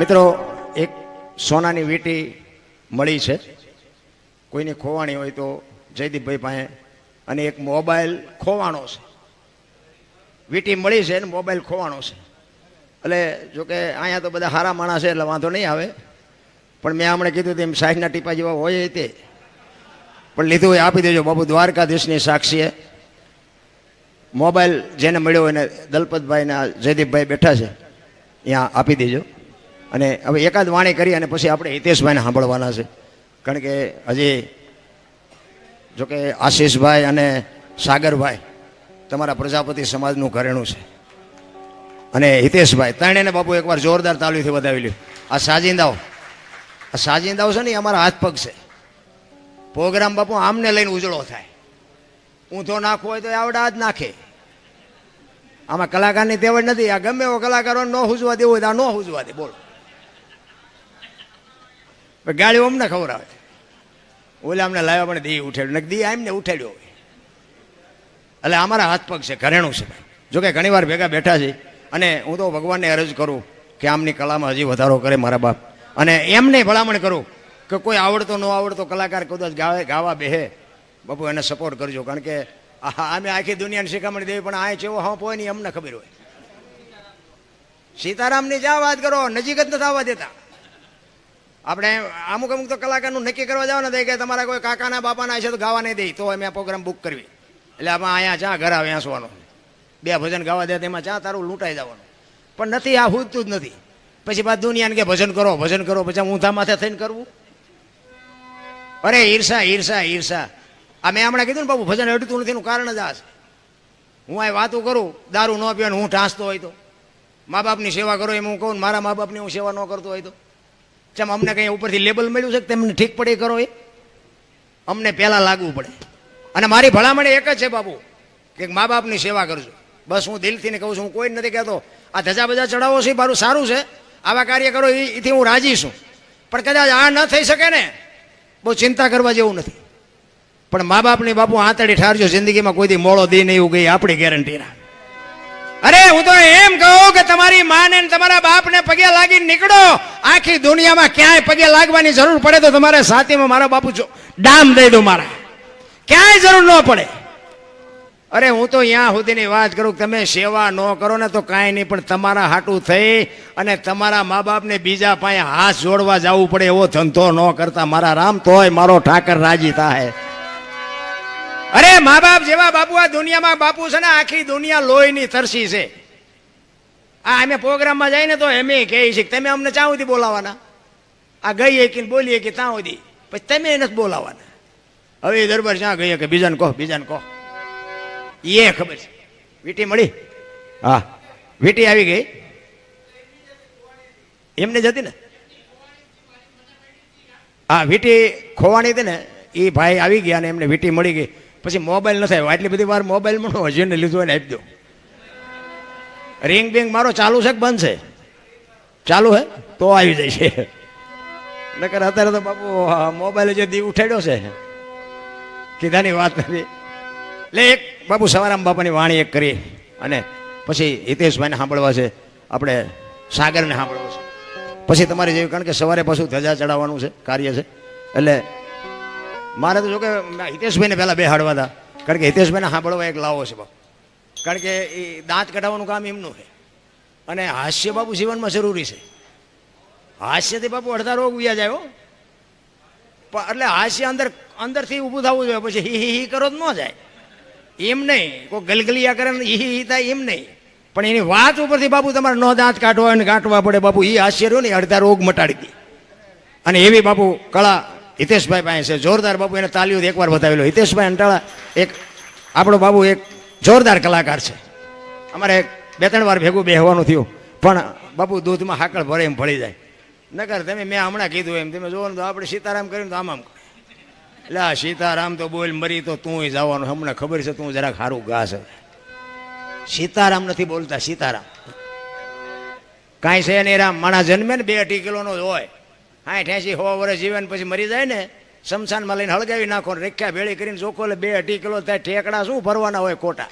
મિત્રો, એક સોનાની વીંટી મળી છે. કોઈની ખોવાણી હોય તો જયદીપભાઈ પાસે અને એક મોબાઈલ ખોવાણો છે. વીંટી મળી છે અને મોબાઈલ ખોવાનો છે. એટલે જોકે અહીંયા તો બધા સારા માણસ છે, એટલે વાંધો નહીં આવે. પણ મેં હમણાં કીધું તેમ સાહેબના ટીપા જેવા હોય તે. પણ લીધું હોય, આપી દેજો. બાબુ દ્વારકાધીશની સાક્ષીએ મોબાઈલ જેને મળ્યો એને દલપતભાઈ ને જયદીપભાઈ બેઠા છે. ત્યાં આપી દેજો. અને હવે એકાદ વાણી કરી અને પછી આપણે હિતેશભાઈને સાંભળવાના છે. કારણ કે હજી જોકે આશીષભાઈ અને સાગરભાઈ તમારા પ્રજાપતિ સમાજનું ઘરેણું છે. અને હિતેશભાઈ ત્રણેને બાપુ એકવાર જોરદાર તાલીથી વધાવી લ્યો. આ સાજિંદાઓ આ સાજિંદાઓ છે ને અમારા હાથ પગ છે. પ્રોગ્રામ બાપુ આમને લઈને ઉજળો થાય. ઊંધો નાખવો હોય તો આવડા જ નાખે. આમાં કલાકારની તેવડ નથી. આ ગમે એવો કલાકારો ન હુજવા દેવો હોય તો આ ન હુજવા દે. બોલો. ગાડીઓ અમને ખબર આવે. ઓલે અમને લાવ્યા પણ દી ઉઠાડ્યું. ને દી આમને ઉઠાડ્યો હોય. એટલે અમારા હાથ પગ છે, ઘરેણું છે જોકે ઘણી વાર ભેગા બેઠા છે અને હું તો ભગવાનને અરજ કરું કે આમની કલામાં હજી વધારો કરે મારા બાપ. અને એમને ભલામણ કરું કે કોઈ આવડતો ન આવડતો કલાકાર કદાચ ગાવે, ગાવા બેહે. બાપુ, એને સપોર્ટ કરજો. કારણ કે અમે આખી દુનિયાને શિખામણ દેવી, પણ આ ચેવો હા હોય નહીં અમને ખબર હોય. સીતારામની જ્યાં વાત કરો, નજીક જ નથી આવવા દેતા. આપણે અમુક અમુક તો કલાકારનું નક્કી કરવા જાવ ને કે તમારા કોઈ કાકાના બાપાના છે તો ગાવા નહીં દે. તો અમે પ્રોગ્રામ બુક કરવી. એટલે આમાં અહીંયા ચા ઘર આવે આંસવાનો બે ભજન ગાવા દે, તેમાં ચા તારું લૂંટાઈ જવાનું. પણ નથી, આ હુજતું જ નથી. પછી બાદ દુનિયાને કે ભજન કરો ભજન કરો, પછી ઊંધા માથે થઈને કરવું. અરે, ઈર્ષા ઈર્ષા ઈર્ષા. આ મેં હમણાં કીધું ને બાબુ ભજન અડતું નથી એનું કારણ જ આ છે. હું આ વાતો કરું, દારૂ ન પીવાનું હું ઢાંસતો હોય તો. મા બાપની સેવા કરો એમ હું કહું મારા મા બાપની હું સેવા ન કરતો હોય તો. ચમ અમને કંઈ ઉપરથી લેબલ મળ્યું છે કે તેમને ઠીક પડે કરો એ? અમને પહેલાં લાગવું પડે. અને મારી ભલામણ એક જ છે બાબુ કે મા બાપની સેવા કરજો. બસ હું દિલથી કહું છું, હું કોઈ નથી કહેતો, આ ધજા બજા ચડાવો છે મારું સારું છે, આવા કાર્ય કરો એથી હું રાજી છું. પણ કદાચ આ ન થઈ શકે ને, બહુ ચિંતા કરવા જેવું નથી. પણ મા બાપની બાપુ આંતળી ઠારજો, જિંદગીમાં કોઈથી મોડો દી નહીં એવું ગઈ આપણી ગેરંટી ના. અરે, હું તો એમ કહું કે તમારી માને તમારા બાપને પગે લાગીને નીકળો. આખી દુનિયામાં ક્યાંય પગે લાગવાની જરૂર પડે તો તમારે સાથીમાં મારા બાપુ જો ડામ દઈ દો મારા. ક્યાંય જરૂર ન પડે. અરે, હું તો અહીંયા સુધીની વાત કરું તમે સેવા ન કરો ને તો કાંઈ નહીં, પણ તમારા હાટું થઈ અને તમારા મા બાપને બીજા પાસે હાથ જોડવા જવું પડે એવો ધંધો ન કરતા. મારા રામ તોય મારો ઠાકર રાજી થાય અરે મા બાપ જેવા બાપુ, આ દુનિયામાં બાપુ છે ને, આખી દુનિયા લોહીની તરસી છે. આ અમે પ્રોગ્રામમાં જઈને તો એમ કહે છે તમે અમને ચાં સુધી બોલાવાના આ ગઈએ કે બોલીએ કે ત્યાં સુધી? પછી તમે એને બોલાવાના હવે દરબાર જ્યાં ગઈએ કે બીજાને કહો બીજાને કહો. એ ખબર છે. વીટી મળી? હા. વીટી આવી ગઈ? એમને જતી ને? હા, વીટી ખોવાની હતી ને એ ભાઈ આવી ગયા ને, એમને વીટી મળી ગઈ. પછી મોબાઈલ નથી આવ્યો. આટલી બધી વાર મોબાઈલ મળો હજીને લીધું એને આપી દો. રિંગ બિંગ મારો ચાલુ છે કે બંધ છે? ચાલુ હે? તો આવી જાય છે નકર અત્યારે તો બાપુ મોબાઈલ જે દી ઉઠાડ્યો છે, કીધાની વાત નથી. એટલે એક, બાપુ સવારામ બાપાની વાણી એક કરી અને પછી હિતેશભાઈને સાંભળવા છે. આપણે સાગરને સાંભળવું છે. પછી તમારે જેવી, કારણ કે સવારે પાછું ધજા ચડાવવાનું છે, કાર્ય છે. એટલે મારે તો જો કે હિતેશભાઈને પહેલાં બેહાડવા હતા. કારણ કે હિતેશભાઈને સાંભળવા એક લાવો છે બાપુ કારણ કે એ દાંત કઢાવવાનું કામ એમનું છે. અને હાસ્ય બાપુ જીવનમાં જરૂરી છે. હાસ્યથી બાપુ અડધા રોગ ઉયા જાય એટલે હાસ્ય અંદર, અંદરથી ઊભું થવું જોઈએ, પછી હી હી કરો જ ન જાય. એમ નહીં. કોઈ ગલગલિયા કરે ને હી હી થાય એમ નહીં. પણ એની વાત ઉપરથી બાપુ તમારે નો દાંત કાઢવા અને કાઢવા પડે. બાપુ એ હાસ્ય રહ્યો ને અડધા રોગ મટાડી દે. અને એવી બાપુ કળા હિતેશભાઈ પાસે છે. જોરદાર બાબુ એને તાલીઓ એકવાર બતાવેલો. હિતેશભાઈ અંટાળા, એક આપણો બાબુ એક જોરદાર કલાકાર છે. અમારે બે ત્રણ વાર ભેગું બેહવાનું થયું, પણ બાપુ દૂધમાં હાકળ ભરે એમ ભળી જાય. નકર તમે મેં હમણાં કીધું એમ, તમે જોવો તો આપણે સીતારામ કરીને તો આમ આમ. એટલે આ સીતારામ તો બોલ, મરી તો તું જવાનું, હમણાં ખબર છે તું જરાક સારું ગા છે. સીતારામ નથી બોલતા, સીતારામ. કાંઈ છે નહીં રામ, માણા જન્મે ને બે અઢી કિલોનો જ હોય. સાઠ એસી હો વર્ષ જીવન પછી મરી જાય ને, શમશાનમાં લઈને હળગાવી નાખો ને, રેખ્યા ભેળી કરીને ચોખ્ખો એટલે બે અઢી કિલો થાય, ઠેકડા શું ભરવાના હોય ખોટા?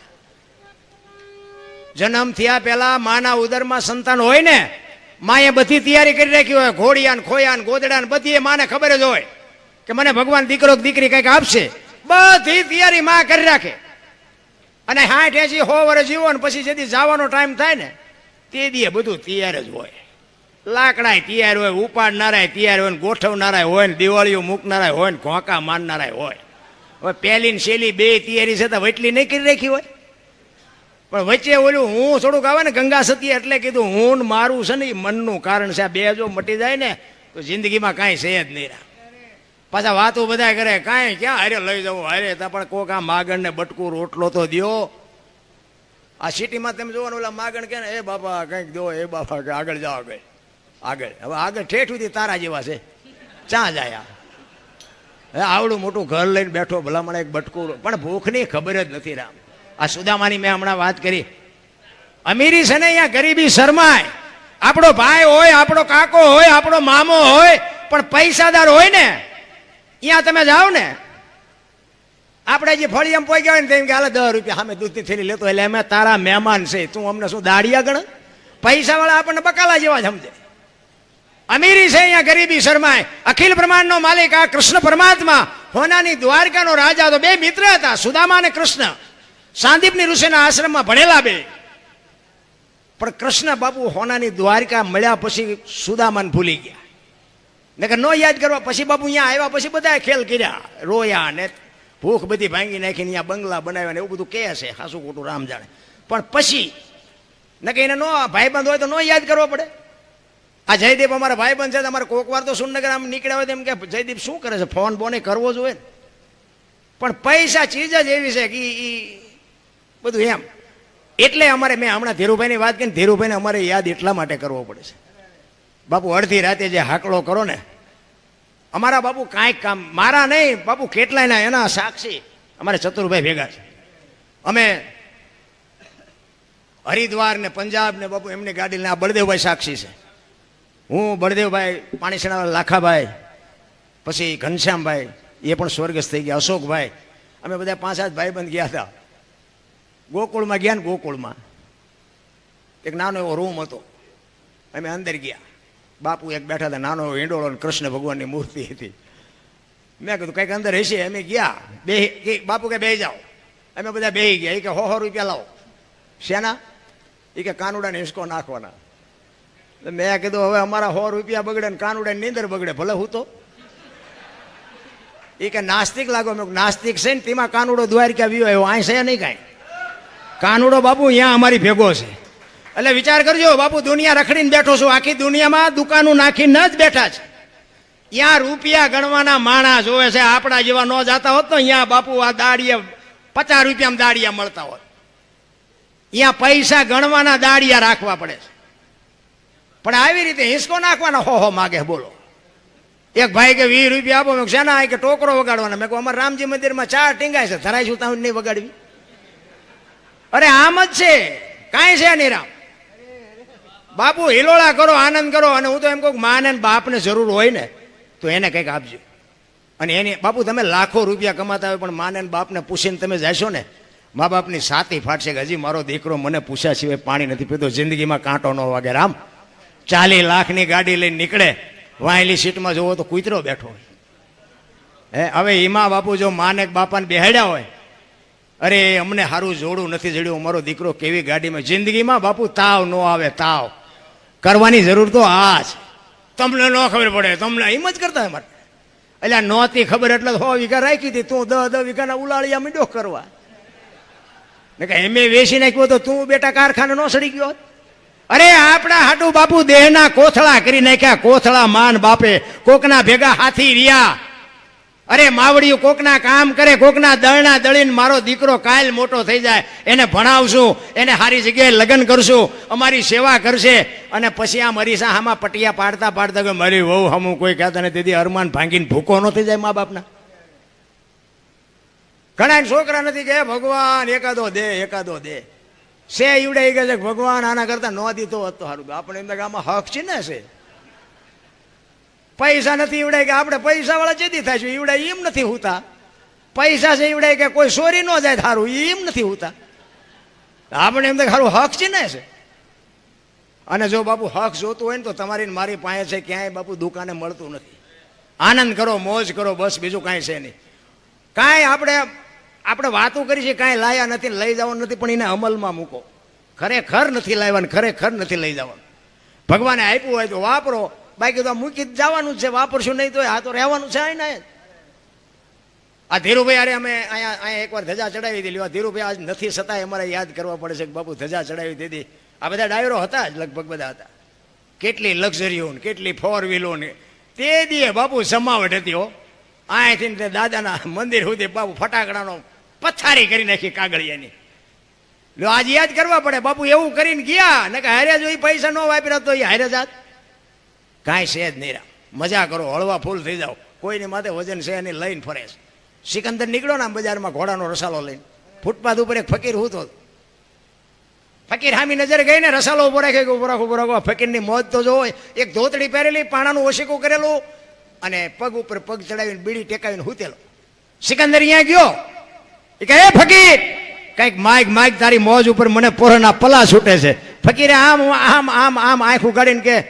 જન્મ થયા પહેલા માના ઉદરમાં સંતાન હોય ને, માએ બધી તૈયારી કરી રાખી હોય ઘોડિયા ને ખોયા ને ગોદડા ને બધી એ માને ખબર જ હોય કે મને ભગવાન દીકરો દીકરી કંઈક આપશે. બધી તૈયારી માં કરી રાખે. અને હાઠ એસી હો વર્ષ જીવો ને પછી જેથી જવાનો ટાઈમ થાય ને, તે દીએ બધું તૈયાર જ હોય. લાકડાય તૈયાર હોય, ઉપાડનારાય તૈયાર હોય ગોઠવનારાય હોય ને દિવાળીઓ મૂકનારાય હોય ને ઘોંકા મારનારાય હોય. હવે પહેલી ને શેલી બે તૈયારી છે તો વેટલી નહીં કરી રાખી હોય? પણ વચ્ચે ઓલું હું થોડુંક આવે ને ગંગા સતી એટલે કીધું, હું મારું છે ને એ મનનું કારણ છે, આ બે જો મટી જાય ને, તો જિંદગીમાં કાંઈ છે જ નહીં પાછા વાતો બધા કરે, કાંઈ, ક્યાં હારે લઈ જવું? અરે તો પણ કોક આ માગણ ને બટકું રોટલો તો દ્યો. આ સિટીમાં તમે જોવાનું, ઓલા માગણ કે ને, એ બાપા, કંઈક દો એ બાપા, કે આગળ જાઓ આગળ આગળ. હવે આગળ ઠેઠ સુધી તારા જેવા છે. ચા જાય આ? હે આવડું મોટું ઘર લઈને બેઠો, ભલામણ એક બટકું પણ ભૂખની ખબર જ નથી રામ. આ સુદામાની મેં હમણાં વાત કરી. અમીરી છે ને અહીંયા ગરીબી શરમાય. આપણો ભાઈ હોય, આપણો કાકો હોય, આપણો મામો હોય, પણ પૈસાદાર હોય ને, અહીંયા તમે જાઓ ને. આપણે જે ફળિયામાં પહોંચ્યા હોય ને તેમ કે, હાલે, દસ રૂપિયા સામે દૂધની થેલી લેતો એટલે અમે તારા મહેમાન છે. તું અમને શું દાડિયા ગણ? પૈસાવાળા આપણને બકાલા જેવા સમજે. અમીરી છે અહીંયા ગરીબી શરમાય. અખિલ બ્રહ્માંડનો માલિક આ કૃષ્ણ પરમાત્મા, હોનાની દ્વારકાનો રાજા તો બે મિત્ર હતા, સુદામા અને કૃષ્ણ. સાંદીપની ઋષિના આશ્રમમાં ભણેલા બે. પણ કૃષ્ણ બાપુ હોનાની દ્વારકા મળ્યા પછી સુદામાને ભૂલી ગયા. નકર નો યાદ કરવા પછી બાપુ અહીંયા આવ્યા પછી બધા ખેલ કર્યા. રોયા ને ભૂખ બધી ભાંગી નાખીને અહીંયા બંગલા બનાવ્યા ને એવું બધું કહે છે હાસુ ખોટું રામ જાણે પણ પછી નકે એને નો ભાઈબંધ હોય તો નો યાદ કરવો પડે? આ જયદીપ અમારા ભાઈબંધ છે તમારે કોક વાર તો સુરનગર આમ નીકળ્યા હોય તેમ કે જયદીપ શું કરે છે? ફોન બોને કરવો જોઈએ પણ પૈસા ચીજ જ એવી છે કે ઈ બધું એમ. એટલે અમારે મેં હમણાં ધીરુભાઈની વાત કરી ધીરુભાઈને અમારે યાદ એટલા માટે કરવો પડે છે. બાપુ, અડધી રાતે જે હાકડો કરો ને, અમારા બાપુ કાંઈક કામ, મારા નહીં, બાપુ કેટલાયના એના સાક્ષી અમારે ચતુરભાઈ ભેગા છે. અમે હરિદ્વાર ને પંજાબ ને બાપુ એમની ગાડીને આ બળદેવભાઈ સાક્ષી છે. હું બળદેવભાઈ પાણીસેના લાખાભાઈ, પછી ઘનશ્યામભાઈ, એ પણ સ્વર્ગસ્થ થઈ ગયા. અશોકભાઈ, અમે બધા પાંચ સાત ભાઈબંધ ગયા હતા. ગોકુળમાં ગયા ને ગોકુળમાં. એક નાનો એવો રૂમ હતો. અમે અંદર ગયા. બાપુ એક બેઠા હતા, નાનો એવો અને કૃષ્ણ ભગવાનની મૂર્તિ હતી. મેં કીધું, કંઈક અંદર હશે. અમે ગયા. બે બાપુ કે, બે જાઓ. અમે બધા બે ગયા. એ કે, હો હો, રૂપિયા લાવો. શેના? એ કે, કાનુડાને હિસકો નાખવાના. મેં કીધું, હવે અમારા સો રૂપિયા બગડે ને કાનુડાની નીંદર બગડે, ભલે હું તો. એ કે નાસ્તિક લાગો. મેં નાસ્તિક છે ને, તેમાં કાનુડો દ્વારિકા વિયો આવ્યો અહીં છે નહીં કાંઈ. કાનુડો બાપુ અહીંયા અમારી ભેગો છે. એટલે વિચાર કરજો, બાપુ, દુનિયા રખડીને બેઠો છું. આખી દુનિયામાં દુકાનો નાખીને જ બેઠા છે. ત્યાં રૂપિયા ગણવાના માણા જોવે છે, આપણા જેવા ન જાતા હોત તો અહીંયા બાપુ આ દાડિયા પચાસ રૂપિયામાં દાડિયા મળતા હોત. અહીંયા પૈસા ગણવાના દાડિયા રાખવા પડે છે. પણ આવી રીતે હિસકો નાખવાનો હો હો માગે, બોલો. એક ભાઈ કે વીસ રૂપિયા આપો. મેં શેના કે ટોકરો વગાડવાના? મેં કહું અમારા રામજી મંદિરમાં ચાર ટીંગાય છે. ધરાય છું ત્યાં નહીં વગાડવી? અરે, આમ જ છે. કાંઈ છે નહીં રામ. બાપુ, હિલોળા કરો, આનંદ કરો. અને હું તો એમ કહું માને બાપને જરૂર હોય ને, તો એને કંઈક આપજો. અને એની, બાપુ, તમે લાખો રૂપિયા કમાતા હોય, પણ માને બાપને પૂછીને તમે જશો ને, મા બાપની સાતી ફાટશે કે હજી મારો દીકરો મને પૂછ્યા સિવાય પાણી નથી પીતો, જિંદગીમાં કાંટો ન વાગે. રામ. ચાલી લાખની ગાડી લઈને નીકળે, વાયલી સીટમાં જોવો તો કૂતરો બેઠો હોય. હે, હવે એમાં બાપુ જો માને બાપાને બેહાડ્યા હોય, અરે અમને સારું જોડું નથી જડ્યું મારો દીકરો કેવી ગાડીમાં, જિંદગીમાં બાપુ તાવ ન આવે, તાવ. કરવાની જરૂર તો આ છે તમને ન ખબર પડે, તમને એમ જ કરતા અમારે મારે. એટલે નહોતી ખબર એટલે હો વીઘા રાખી હતી તું દહ દહ વીઘાના ઉલાળિયા મીડો કરવા. ને કે એમે વેચી નાખ્યો તો તું બેટા કારખાને ન સડી ગયો હોત? અરે આપણા હાટુ બાપુ દેહના કોથળા કરી નાખ્યા. કોથળા માન બાપે. કોકના ભેગા હાથી રહ્યા. અરે માવડિયું કોકના કામ કરે, કોકના દળના દળીને મારો દીકરો કાયલ મોટો થઈ જાય. એને ભણાવશું, એને સારી જગ્યાએ લગ્ન કરશું, અમારી સેવા કરશે. અને પછી આ મરીસા હામાં પટિયા પાડતા પાડતા કે મારી વહુ હમું કોઈ કહેતા નથી. તેથી અરમાન ભાંગીને ભૂકો ન થઈ જાય મા બાપના. ઘણા છોકરા નથી કે ભગવાન, એકાદો દે એકાદો દે સે ઈવડે કહે છે કે ભગવાન આના કરતા ન દીધો હોત તો સારું. આપણે એમ કે આમાં હક છે ને છે. પૈસા નથી ઈવડે કે આપણે પૈસા વાળા જેદી થાય છે. ઈવડે એમ નથી હોતા. પૈસા છે ઈવડે કે કોઈ ચોરી ન જાય સારું એમ નથી હોતા. આપણે એમ થાય સારું હક છે ને છે. અને જો બાપુ હક જોતું હોય ને તો તમારી મારી પાસે છે, ક્યાંય બાપુ દુકાને મળતું નથી. આનંદ કરો, મોજ કરો, બસ બીજું કાંઈ છે નહીં. કાંઈ આપણે આપણે વાતો કરી છે, કાંઈ લાયા નથી લઈ જવાનું નથી, પણ એને અમલમાં મૂકો. ખરેખર નથી લાવ્યા ને ખરેખર નથી લઈ જવાનું. ભગવાને આપ્યું હોય તો વાપરો. બાકી તો મૂકી જવાનું છે, વાપરશું નહીં તો આ તો રહેવાનું છે ને આ ધીરુભાઈ અરે અમે અહીંયા અહીંયા એકવાર ધજા ચડાવી દીધી. આ ધીરુભાઈ, આજ નથી છતાંય અમારે યાદ કરવા પડે છે કે બાપુ ધજા ચડાવી દીધી. આ બધા ડાયરો હતા જ, લગભગ બધા હતા. કેટલી લક્ઝરીઓ કેટલી ફોર વ્હીલો ને. તે દીએ બાપુ સમાવટ હતી હો. અહીંથી દાદાના મંદિર સુધી બાપુ ફટાકડાનો પથારી કરી નાખી કાગળિયાની. લો, આજે યાદ કરવા પડે, બાપુ એવું કરીને ગયા, ને કે હારે જો એ પૈસા ન વાપર્યા તો એ હારે જાત. કાંઈ છે જ નહીં મજા કરો, હળવા ફૂલ થઈ જાઓ. કોઈની માથે વજન છે એને લઈને ફરે છે. સિકંદર નીકળ્યો ને બજારમાં ઘોડાનો રસાલો લઈને. ફૂટપાથ ઉપર એક ફકીર હું તો ફકીર હામી નજરે ગઈ ને રસાલો ઊભો રાખે કે ઊભો રાખો ઊભો રાખો ફકીરની મોજ તો જોવો, એક ધોતડી પહેરેલી, પાણાનું ઓશીકું કરેલું અને પગ ઉપર પગ ચડાવીને બીડી ટેકાવીને હૂતેલો સિકંદર અહીંયા ગયો. એ કહે "એ ફકીર, કંઈક માઇક માઇક તારી મોજ ઉપર મને પોરના પલા છૂટે છે. ફકીરે આમ આમ આમ આમ આંખ ઉગાડીને કે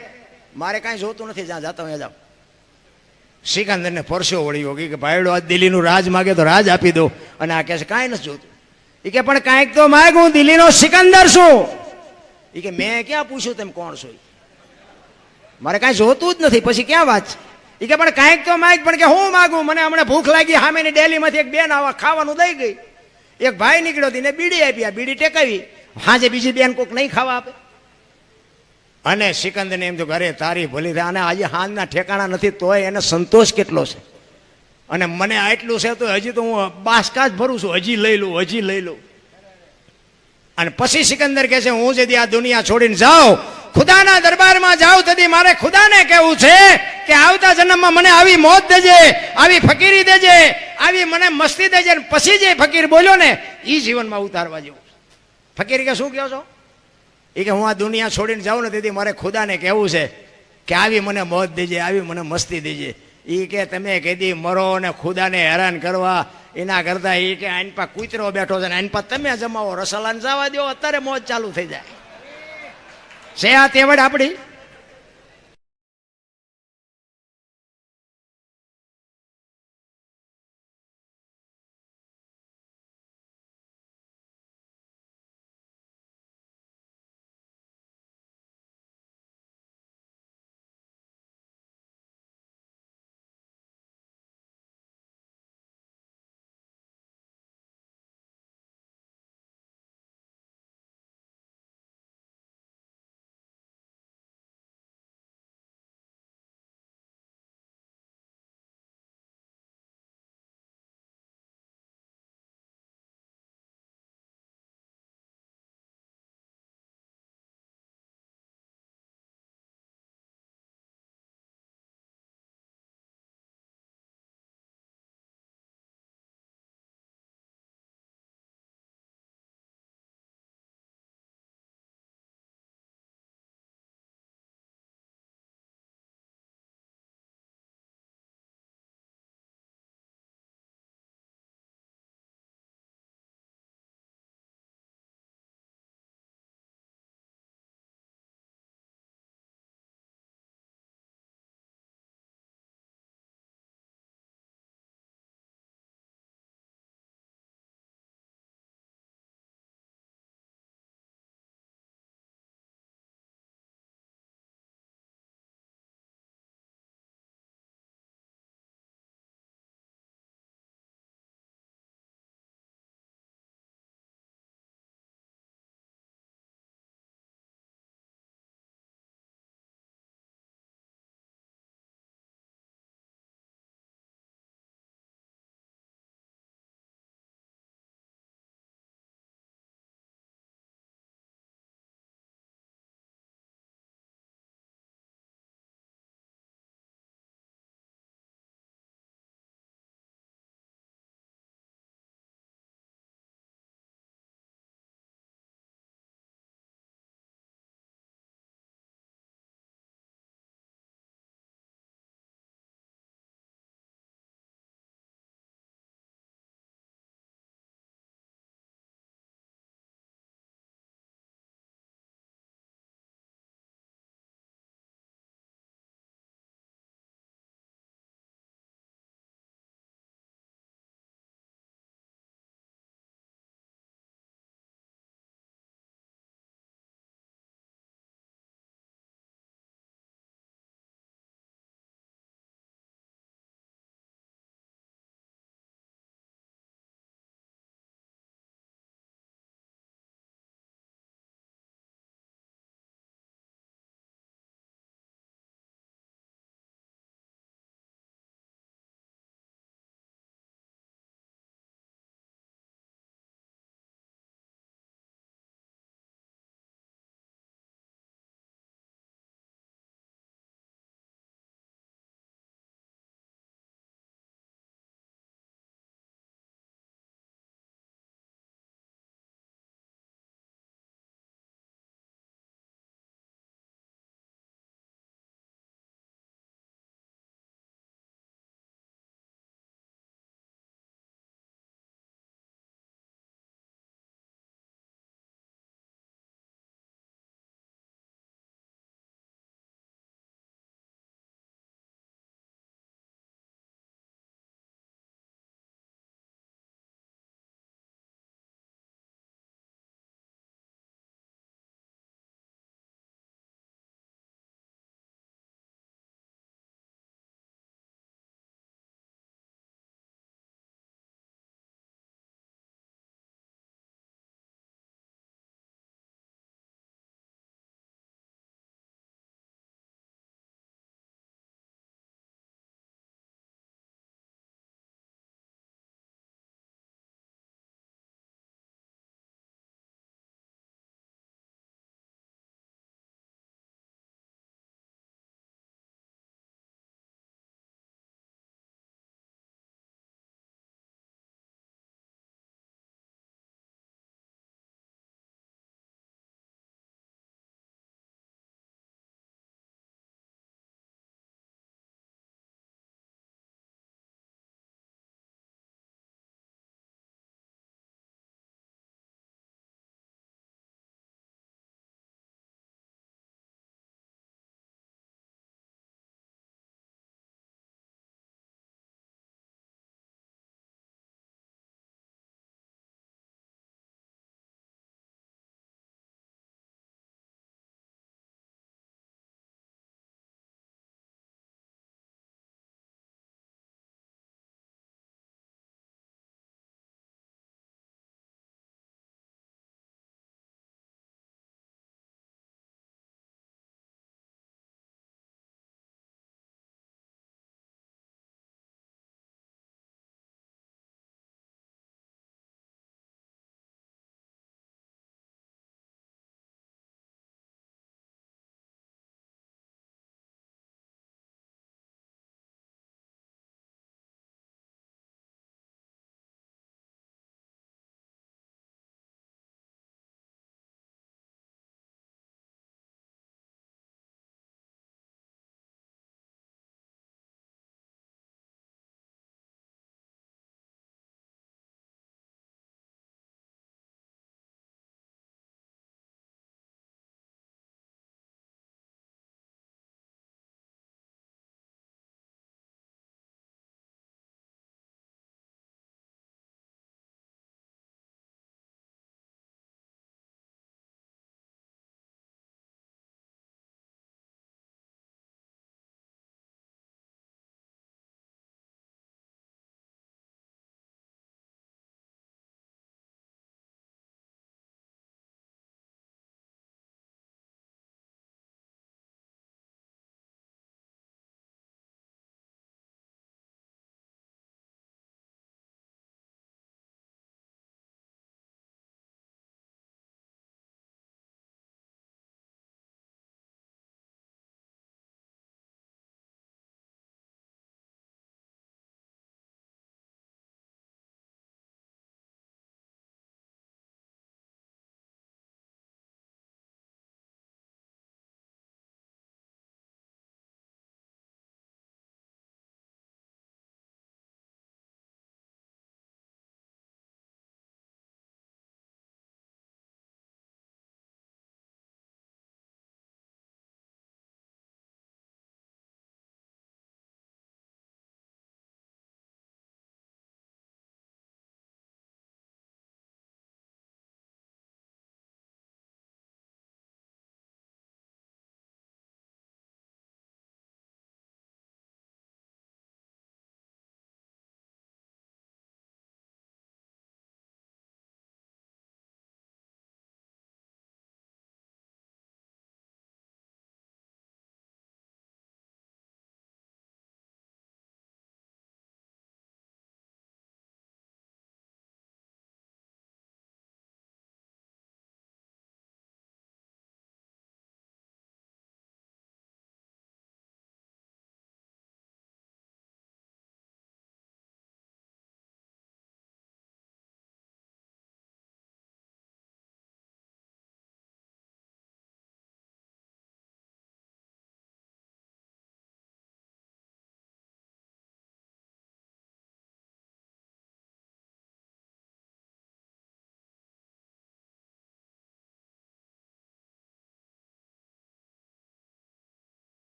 મારે કાંઈ જોતું નથી, જ્યાં જાતા અહીંયા જાઓ. સિકંદરને પરસો વળ્યો કે, ભાઈડો આ દિલ્હીનું રાજ માગે તો રાજ આપી દો. અને આ કહે છે, કાંઈ નથી જોતું. એ કે, પણ કાંઈક તો માગ હું દિલ્હીનો સિકંદર છું એ કે, મેં ક્યાં પૂછ્યું તેમ કોણ છું મારે કાંઈ જોતું જ નથી, પછી ક્યાં વાત છે? એ કે પણ કાંઈક તો માગ પણ કે હું માગું? મને હમણાં ભૂખ લાગી સામેની ડેલીમાંથી એક બેન આવા ખાવાનું દઈ ગઈ. એક ભાઈ નીકળ્યો હતી ને બીડી આપી, આ બીડી ટેકાવી. હાજે બીજી બેન કોક નહીં ખાવા આપે. અને સિકંદરને એમ તો ઘરે તારી ભલી થાય અને આજે હાંજના ઠેકાણા નથી, તોય એને સંતોષ કેટલો છે? અને મને આટલું છે તો હજી તો હું બાસકા જ ભરું છું. હજી લઈ લઉં, હજી લઈ લઉં. અને પછી સિકંદર કહે છે, હું જેથી આ દુનિયા છોડીને જાઉં. ખુદાના દરબારમાં જાઉં તેથી મારે ખુદાને કહેવું છે કે આવતા જન્મમાં મને આવી મોત દેજે, આવી ફકીરી દેજે, આવી મને મસ્તી દેજે અને પછી જે ફકીર બોલ્યો ને એ જીવનમાં ઉતારવા જેવું ફકીર કે, શું કહો છો? એ કે, હું આ દુનિયા છોડીને જાઉં ને તેથી મારે ખુદાને કહેવું છે કે આવી મને મોત દેજે, આવી મને મસ્તી દેજે. એ કે તમે કીધી મરો ને ખુદાને હેરાન કરવા, એના કરતા એ કે આની પા કૂતરો બેઠો છે ને આની પા તમે જમાવો. રસલાન જવા દો, અત્યારે મોજ ચાલુ થઈ જાય. છે આ તેવડ આપણી